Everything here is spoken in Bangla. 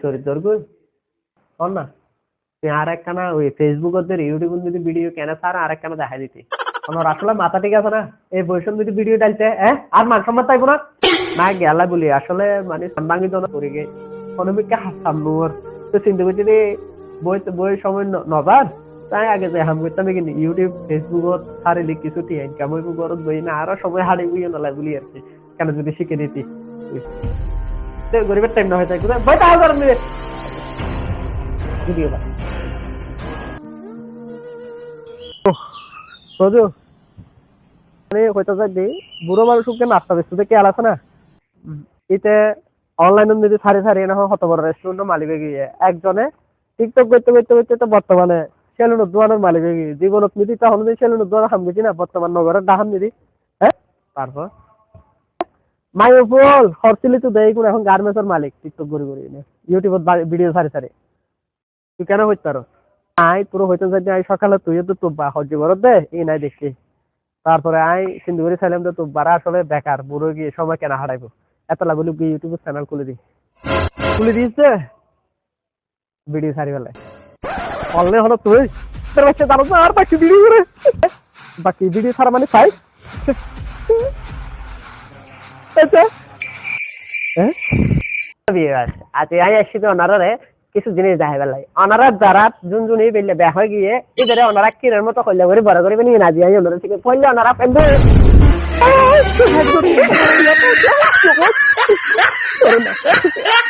সরি তোর কই কর না. তুই আর একখানা ওই ফেসবুক ওদের যদি ভিডিও কেন স্যার আর একখানা দেখা দিতি। আমার আসলে মাথা ঠিক আছে না? এই বৈষম্য যদি ভিডিও ডালতে হ্যাঁ আর মান সম্মান তাইবো না? না, গেলা বলি। আসলে মানে সাম্বাঙ্গি দনা করে গে। অনমিককে হাসাম তো চিন্তা করছি যে, বই বই সময় নবার তাই আগে যে হাম করতাম কিন্তু ইউটিউব ফেসবুকত হারিলি কিছু টি ইনকাম হইব ঘরত বই না আরও সময় হারি বুঝে বলি আর কি। কেন যদি শিখে দিতি? তো গরিবের টাইম না হয়ে যায় বই তাও করেন ভিডিও বা বুঝো মানে হইতে যাই বুড়ো মানুষকে নাস্তা আলাস না? ইতে অনলাইনে যদি সারি সারি না হত বড় রেস্টুরেন্টের মালিক গিয়ে। একজনে টিকটক করতে করতে করতে তো বর্তমানে সেলুন দোকানের মালিক হয়ে গিয়ে জীবনত নিদি তখন যদি সেলুন দোকান হাম গেছি না বর্তমান নগরের ডাহাম নিদি হ্যাঁ? তারপর? মাইফুল হরছিলি তো দেই কোন এখন গার্মেন্টসের মালিক টিকটক করি করি ইউটিউবত ভিডিও সারি সারি। তুই কেন হইতে পারো? আই পুরো হইতে যাই আই সকালে তুই তো তোব্বা হজ্জ করত দে এই নাই দেখছি। তারপরে আই সিন্ধু করে চাইলাম তো তোব্বারা আসলে বেকার বুড়ো গিয়ে সময় কেনা হারাইবো? এত লাগল গিয়ে ইউটিউব চ্যানেল খুলে দি খুলে দিয়েছে? ভিডিও সারি বেলায়। অনলাইন হলো তুই। তোর বাচ্চা না আর বাকি ভিডিও করে। বাকি ভিডিও ছাড়া মানে আচ্ছা। হ্যাঁ? আমি আসছি তো ওনারে কিছু জিনিস দেখাই বেলাই। ওনারা যারা জুন জুনি বেলে বেয়া হয়ে গিয়ে এদের ওনারা কিনের মতো কইলে করে বড় করে নিয়ে না দিয়ে আমি ওনারা থেকে পড়লে ওনারা পেন্ডে